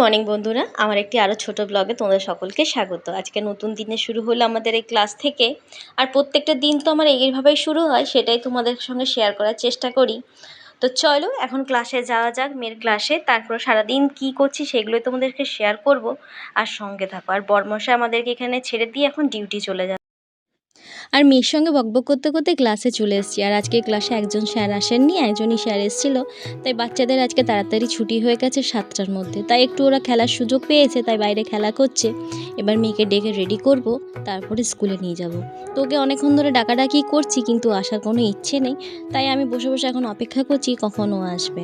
Morning বন্ধুরা, আমার একটি আরও ছোট ব্লগে তোমাদের সকলকে স্বাগত। আজকে নতুন দিনে শুরু হলো আমাদের এই ক্লাস থেকে। আর প্রত্যেকটা দিন তো আমার এইভাবেই শুরু হয়, সেটাই তোমাদের সঙ্গে শেয়ার করার চেষ্টা করি। তো চলো, এখন ক্লাসে যাওয়া যাক মেয়ের ক্লাসে তারপর সারাদিন কি করছি সেগুলোই তোমাদেরকে শেয়ার করব। আর সঙ্গে থাকো। আর বর্মশা আমাদেরকে এখানে ছেড়ে দিয়ে এখন ডিউটি চলে যাবে আর মেয়ের সঙ্গে বকবক করতে করতে ক্লাসে চলে এসেছি। আর আজকে ক্লাসে একজন স্যার আসেননি, একজনই স্যার এসেছিল। তাই বাচ্চাদের আজকে তাড়াতাড়ি ছুটি হয়ে গেছে সাতটার মধ্যে। তাই একটু ওরা খেলার সুযোগ পেয়েছে, তাই বাইরে খেলা করছে। এবার মেয়েকে ডেকে রেডি করব, তারপরে স্কুলে নিয়ে যাব। তো ওকে অনেকক্ষণ ধরে ডাকাডাকি করছি, কিন্তু আসার কোনো ইচ্ছে নেই। তাই আমি বসে বসে এখন অপেক্ষা করছি কখন ও আসবে।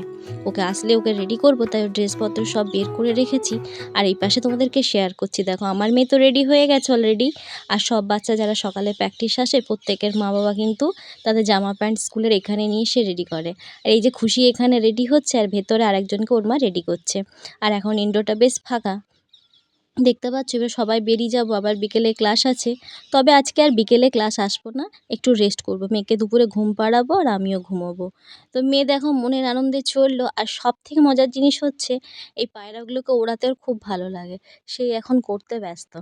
ওকে আসলে ওকে রেডি করব, তাই ওর ড্রেসপত্র সব বের করে রেখেছি। আর এই পাশে তোমাদেরকে শেয়ার করছি। দেখো, আমার মেয়ে তো রেডি হয়ে গেছে অলরেডি আর সব বাচ্চা যারা সকালে প্র্যাকটিস আসে, প্রত্যেকের মা বাবা কিন্তু তাদের জামা প্যান্ট স্কুলের এখানে নিয়ে এসে রেডি করে। আর এই যে খুশি এখানে রেডি হচ্ছে, আর ভেতরে আরেকজনকে ওর মা রেডি করছে। আর এখন ইন্ডোরটা বেশ ফাঁকা। দেখতে পাচ্ছ, এবার সবাই বেরিয়ে যাব, আবার বিকেলে ক্লাস আছে। তবে আজকে আর বিকেলে ক্লাস আসব না, একটু রেস্ট করব। মেয়েকে দুপুরে ঘুম পাড়াবো আর আমিও ঘুমোবো। তো মেয়ে দেখো মনের আনন্দে চলল, আর সব থেকে মজার জিনিস হচ্ছে, এই পায়রাগুলোকে ওড়াতে খুব ভালো লাগে। সে এখন করতে ব্যস্ত।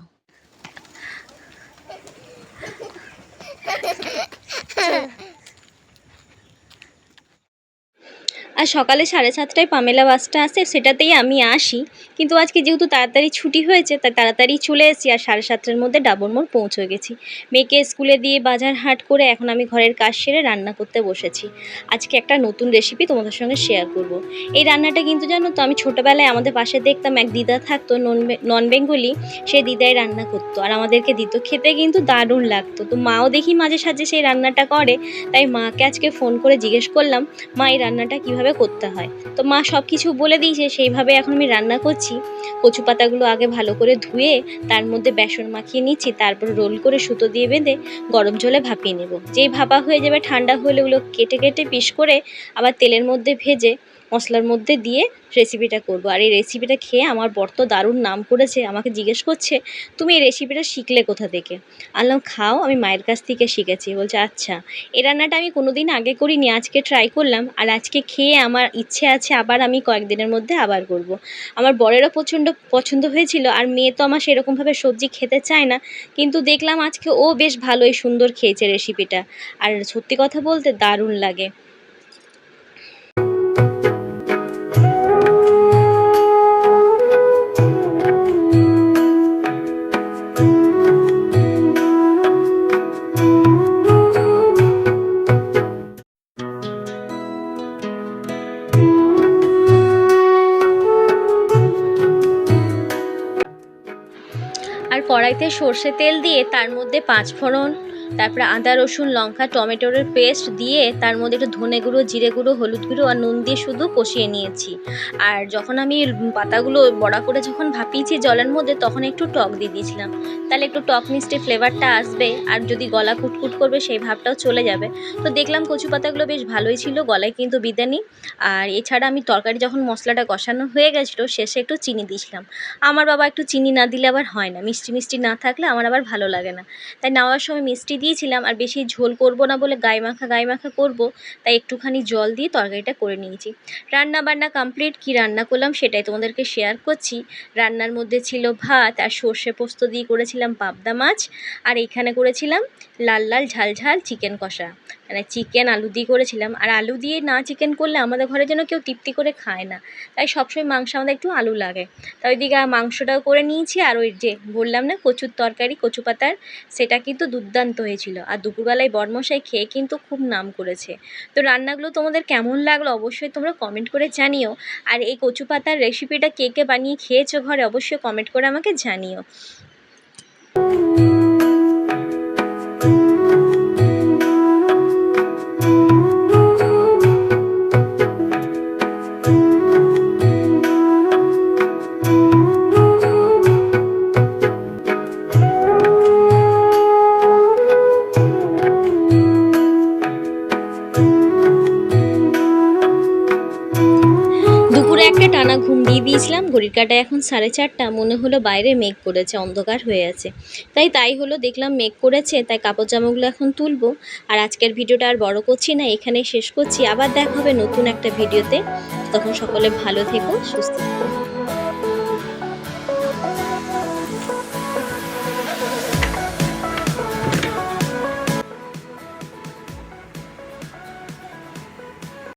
আর সকালে সাড়ে সাতটায় পামেলা বাসটা আসে সেটাতেই আমি আসি। কিন্তু আজকে যেহেতু তাড়াতাড়ি ছুটি হয়েছে, তাই তাড়াতাড়ি চলে এসেছি আর সাড়ে সাতটার মধ্যে ডাবর মোড় পৌঁছে গেছি। মেয়েকে স্কুলে দিয়ে বাজার হাট করে এখন আমি ঘরের কাজ সেরে রান্না করতে বসেছি। আজকে একটা নতুন রেসিপি তোমাদের সঙ্গে শেয়ার করব। এই রান্নাটা কিন্তু জানো তো, আমি ছোটোবেলায় আমাদের পাশে দেখতাম, এক দিদা থাকতো, নন নন বেঙ্গলি, সে দিদাই রান্না করতো। আর আমাদেরকে দিত, খেতে কিন্তু দারুণ লাগতো। তো মাও দেখি মাঝে সাঝে সেই রান্নাটা করে, তাই মাকে আজকে ফোন করে জিজ্ঞেস করলাম, মা, এই রান্নাটা কীভাবে করতে হয়। তো মা সব কিছু বলে দিয়েছে, সেইভাবে এখন আমি রান্না করছি। কচু পাতাগুলো আগে ভালো করে ধুয়ে তার মধ্যে বেসন মাখিয়ে নিচ্ছি, তারপর রোল করে সুতো দিয়ে বেঁধে গরম জলে ভাপিয়ে নেব। যেই ভাপা হয়ে যাবে, ঠান্ডা হলে ওগুলো কেটে কেটে পিস করে আবার তেলের মধ্যে ভেজে মশলার মধ্যে দিয়ে রেসিপিটা করব। আর এই রেসিপিটা খেয়ে আমার বর তো দারুণ নাম করেছে, আমাকে জিজ্ঞেস করছে, তুমি এই রেসিপিটা শিখলে কোথা থেকে? আনলাম খাও, আমি মায়ের কাছ থেকে শিখেছি। বলছে আচ্ছা। এ রান্নাটা আমি কোনো দিন আগে করিনি, আজকে ট্রাই করলাম, আর আজকে খেয়ে আমার ইচ্ছে আছে আবার আমি কয়েকদিনের মধ্যে আবার করব। আমার বরেরও প্রচণ্ড পছন্দ হয়েছিল, আর মেয়ে তো আমার সেরকমভাবে সবজি খেতে চায় না, কিন্তু দেখলাম আজকে ও বেশ ভালোই সুন্দর খেয়েছে রেসিপিটা আর সত্যি কথা বলতে দারুণ লাগে। আর কড়াইতে সর্ষে তেল দিয়ে তার মধ্যে পাঁচ ফোড়ন তারপরে আদা, রসুন, লঙ্কা, টমেটোর পেস্ট দিয়ে তার মধ্যে একটু ধনে গুঁড়ো, জিরে গুঁড়ো, হলুদ গুঁড়ো আর নুন দিয়ে শুধু কষিয়ে নিয়েছি। আর যখন আমি পাতাগুলো বড়া করে যখন ভাপিয়েছি জলের মধ্যে, তখন একটু টক দিয়ে দিয়েছিলাম। তাহলে একটু টক মিষ্টি ফ্লেভারটা আসবে আর যদি গলা কুটকুট করবে, সেই ভাবটাও চলে যাবে। তো দেখলাম কচু পাতাগুলো বেশ ভালোই ছিল, গলায় কিন্তু বিদানি আর এছাড়া আমি তরকারি যখন মশলাটা কষানো হয়ে গেছিল, শেষে একটু চিনি দিয়েছিলাম। আমার বাবা একটু চিনি না দিলে আবার হয় না। মিষ্টি মিষ্টি না থাকলে আমার আবার ভালো লাগে না। তাই নেওয়ার সময় মিষ্টি দিয়েছিলাম আর বেশি ঝোল করব না বলে গায়ে মাখা গায়ে মাখা করব, তাই একটুখানি জল দিয়ে তরকারিটা করে নিয়েছি। রান্না বান্না কমপ্লিট কি রান্না করলাম সেটাই তোমাদেরকে শেয়ার করছি। রান্নার মধ্যে ছিল ভাত আর সর্ষে পোস্ত দিয়ে করেছিলাম পাবদা মাছ, আর এইখানে করেছিলাম লাল লাল ঝাল ঝাল চিকেন কষা। মানে চিকেন আলু দিয়ে করেছিলাম। আর আলু দিয়ে না চিকেন করলে আমাদের ঘরে যেন কেউ তৃপ্তি করে খায় না। তাই সবসময় মাংস আমাদের একটু আলু লাগে। তাই ওইদিকে মাংসটাও করে নিয়েছি, আর ওই যে বললাম না, কচুর তরকারি, কচু পাতার, সেটা কিন্তু দুর্দান্ত হয়েছিল। আর দুপুরবেলায় বর্মশাই খেয়ে কিন্তু খুব নাম করেছে। তো রান্নাগুলো তোমাদের কেমন লাগল অবশ্যই তোমরা কমেন্ট করে জানিও। আর এই কচু পাতার রেসিপিটা কে কে বানিয়ে খেয়েছো ঘরে অবশ্যই কমেন্ট করে আমাকে জানিও। ঘড়ির কাটা এখন সাড়ে চারটা। মনে হলো বাইরে মেঘ করেছে, অন্ধকার হয়ে আছে। তাই তাই হলো দেখলাম মেঘ করেছে, তাই কাপড় জামাগুলো এখন তুলবো। আর আজকের ভিডিওটা আর বড় করছি না এখানে শেষ করছি। আবার দেখা হবে নতুন একটা ভিডিওতে। তখন সকলে ভালো থেকো, সুস্থ থেকো।